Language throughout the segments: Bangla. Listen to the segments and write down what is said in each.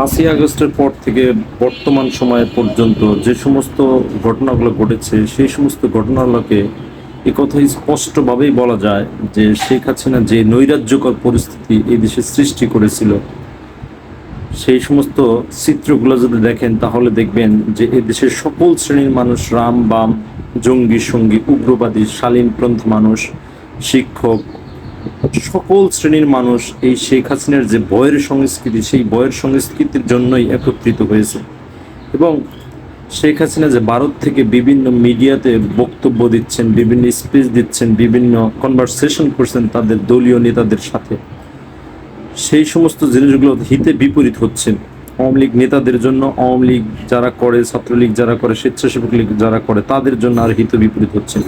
পাঁচই আগস্টের পর থেকে বর্তমান সময় পর্যন্ত যে সমস্ত ঘটনাগুলো ঘটেছে, সেই সমস্ত ঘটনাগুলোকে এ কথা স্পষ্টভাবেই বলা যায় যে শেখ হাসিনা যে নৈরাজ্যকর পরিস্থিতি এই দেশে সৃষ্টি করেছিল, সেই সমস্ত চিত্রগুলো যদি দেখেন তাহলে দেখবেন যে এ দেশের সকল শ্রেণির মানুষ, রাম, বাম, জঙ্গি, সঙ্গী, উগ্রবাদী শালীনপন্থী মানুষ, শিক্ষক সকল শ্রেণির মানুষ এই শেখ হাসিনার যে বয়ের সংস্কৃতি, সেই বয়ের সংস্কৃতির জন্যই একত্রিত হয়েছে। এবং শেখ হাসিনা যে ভারত থেকে বিভিন্ন মিডিয়াতে বক্তব্য দিচ্ছেন, বিভিন্ন স্পিচ দিচ্ছেন, বিভিন্ন কনভারসেশন করছেন তাদের দলীয় নেতাদের সাথে, সেই সমস্ত জিনিসগুলো হিতে বিপরীত হচ্ছেন আওয়ামী লীগ নেতাদের জন্য, আওয়ামী লীগ যারা করে, ছাত্রলীগ যারা করে, স্বেচ্ছাসেবক লীগ যারা করে, তাদের জন্য আর হিত বিপরীত হচ্ছে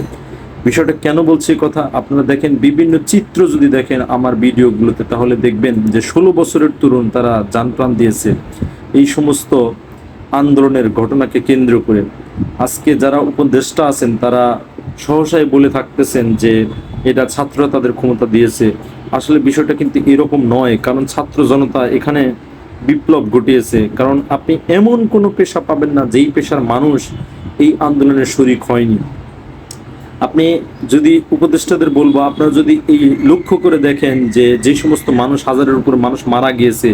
বিষয়টা কেন বলছি কথা? আপনারা দেখেন, বিভিন্ন চিত্র যদি দেখেন আমার ভিডিওগুলোতে, তাহলে দেখবেন যে ষোলো বছরের তরুণ তারা যান প্রাণ দিয়েছে। এই সমস্ত আন্দোলনের ঘটনাকে কেন্দ্র করে। আজকে যারা উপদেষ্টা আছেন, তারা সহসায় বলে থাকতেছেন যে এটা ছাত্ররা তাদের ক্ষমতা দিয়েছে। আসলে বিষয়টা কিন্তু এরকম নয়, কারণ ছাত্র জনতা এখানে বিপ্লব ঘটিয়েছে। কারণ আপনি এমন কোনো পেশা পাবেন না যেই পেশার মানুষ এই আন্দোলনের শরিক হয়নি। আপনি যদি উপদেষ্টাদের বলব, আপনারা যদি এই লক্ষ্য করে দেখেন যে যে সমস্ত মানুষ, হাজারের উপর মানুষ মারা গিয়েছে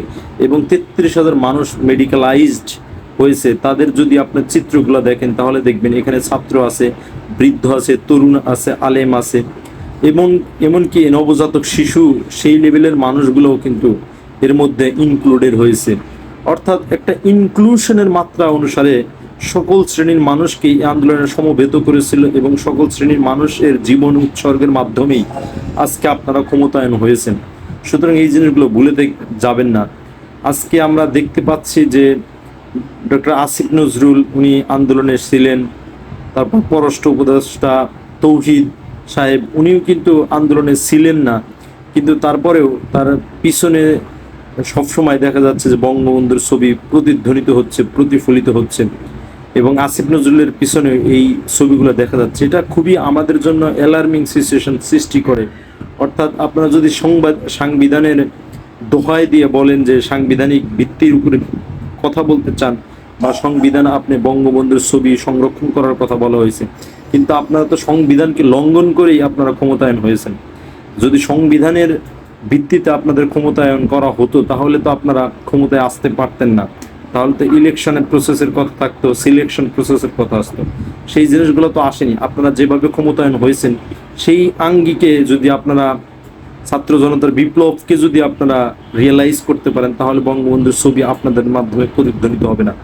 এবং তেত্রিশ হাজার মানুষ মেডিকেলাইজড হয়েছে, তাদের যদি আপনার চিত্রগুলো দেখেন, তাহলে দেখবেন এখানে ছাত্র আছে, বৃদ্ধ আছে, তরুণ আছে, আলেম আছে, এবং এমনকি নবজাতক শিশু, সেই লেভেলের মানুষগুলোও কিন্তু এর মধ্যে ইনক্লুডেড হয়েছে। অর্থাৎ একটা ইনক্লুশনের মাত্রা অনুসারে সকল শ্রেণির মানুষকে এই আন্দোলনে সমবেত করেছিল এবং সকল শ্রেণির মানুষের জীবন উৎসর্গের মাধ্যমেই আজকে আপনারা ক্ষমতায়ন হয়েছেন। সুতরাং এই জিনিসগুলো ভুলে যাবেন না। আজকে আমরা দেখতে পাচ্ছি যে ডক্টর আসিফ নজরুল উনি আন্দোলনে ছিলেন, তারপর পররাষ্ট্র উপদেষ্টা তৌহিদ সাহেব উনিও কিন্তু আন্দোলনে ছিলেন না, কিন্তু তারপরেও তার পিছনে সবসময় দেখা যাচ্ছে যে বঙ্গবন্ধুর ছবি প্রতিধ্বনিত হচ্ছে, প্রতিফলিত হচ্ছে। এবং আসিফ নজরুলের পিছনে এই ছবিগুলো দেখা যাচ্ছে। এটা খুবই আমাদের জন্য অ্যালার্মিং সিচুয়েশন সৃষ্টি করে। অর্থাৎ আপনারা যদি সংবাদ, সাংবিধানের দোহায় দিয়ে বলেন যে সাংবিধানিক ভিত্তির উপরে কথা বলতে চান বা সংবিধান আপনি বঙ্গবন্ধুর ছবি সংরক্ষণ করার কথা বলা হয়েছে, কিন্তু আপনারা তো সংবিধানকে লঙ্ঘন করেই আপনারা ক্ষমতায়ন হয়েছেন। যদি সংবিধানের ভিত্তিতে আপনাদের ক্ষমতায়ন করা হতো, তাহলে তো আপনারা ক্ষমতায় আসতে পারতেন না। তাহলে তো ইলেকশনের প্রসেসের কথা থাকতো সিলেকশন প্রসেসের কথা আসতো। সেই জিনিসগুলো তো আসেনি। আপনারা যেভাবে ক্ষমতায়ন হয়েছেন, সেই আঙ্গিকে যদি আপনারা ছাত্র জনতার বিপ্লবকে যদি আপনারা রিয়েলাইজ করতে পারেন, তাহলে বঙ্গবন্ধুর ছবি আপনাদের মাধ্যমে প্রতিধ্বনিত হবে না।